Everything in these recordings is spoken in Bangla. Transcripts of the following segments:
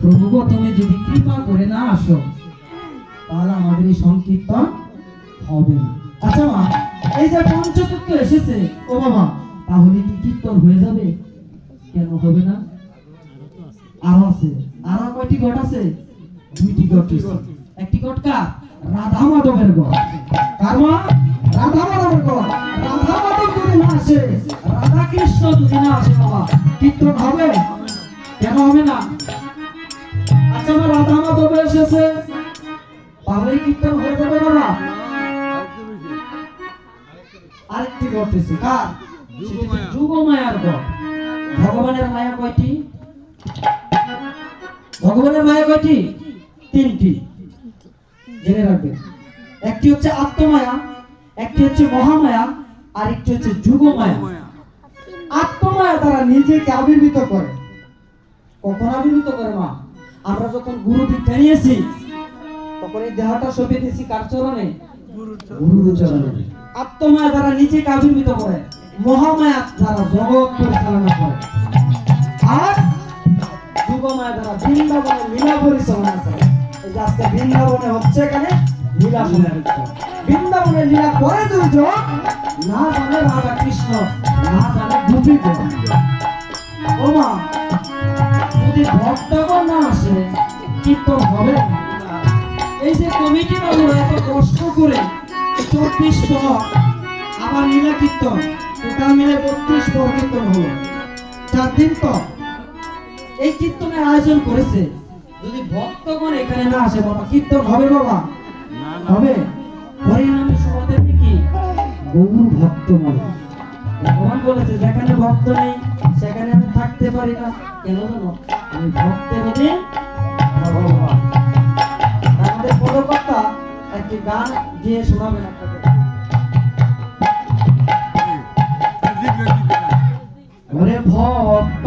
প্রভু গো, তুমি যদি কৃপা করে না আসো তাহলে আমাদের এই সংকীর্তন হবে না। আচ্ছা মা এই যে পঞ্চতত্ত্ব এসেছে ও বাবা তাহলে কি কীর্তন হয়ে যাবে? কেন হবে না? আরও আছে। আরও কয়টি ঘট আছে? দুইটি আছে। একটি কার? রাধা মাধবের ঘট কার মা? রাধা মাধবের ঘট রাধা মাধব যদি না আসে রাধা কৃষ্ণ যদি না আসে বাবা কীর্তন হবে? কেন হবে না? রাধা এসেছে। কীর্তন হয়ে যাবে বাবা আরেকটি ঘট এসেছে কার? ভগবানের মায়া কয়টি? ভগবানের মায়া কয়টি? তিনটি। জেনে রাখবেন। একটি হচ্ছে আত্মমায়া, একটি হচ্ছে মহামায়া আর একটি হচ্ছে যুগমায়া। আত্মমায়া তারা নিজেকে আবির্ভূত করে। কখন আবির্ভূত করে মা? আমরা যখন গুরু দীক্ষা নিয়েছি তখন এই দেহটা সঁপে দিয়েছি কার চরণে? গুরুর চরণে। আত্মমায়া দ্বারা নিজেকে আবির্ভূত করে মহামায়া দ্বারা জগৎ পরিচালনা করে। আর যুগমায়া দ্বারা বৃন্দাবনে লীলা পরিচালনা করে। এই যে আজকে বৃন্দাবনে হচ্ছে এখানে লীলা। বৃন্দাবনে লীলা করে দুজন না জানে রাধা কৃষ্ণ না জানে গোপীগণ। ও মা যদি ভক্তগণ না আসে কীর্তন হবে? এই যে কমিটি বাবুরা এত কষ্ট করে চব্বিশ পর আবার লীলা কীর্তন টোটাল মিলে বত্রিশ পর কীর্তন হলো। চার দিন তো এই কীর্তনের আয়োজন করেছে। যদি ভক্তগণ এখানে না আসে বাবা কীর্তন হবে বাবা? হবে? হরিনামের সমাদের কি? গৌর ভক্ত মনে ভগবান বলেছে যেখানে ভক্ত নেই সেখানে আমি থাকতে পারি না। কেন জানো? আমি ভক্তের হতে ভগবান। আমাদের কথা একটি গান শোনাবেন আপনাকে ওরে ভক্ত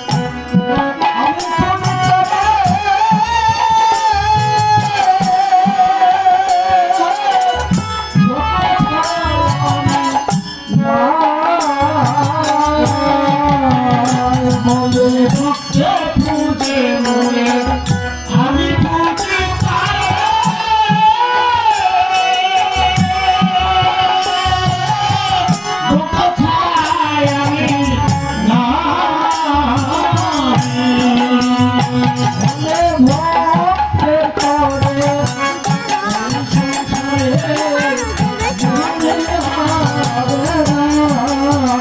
Oh,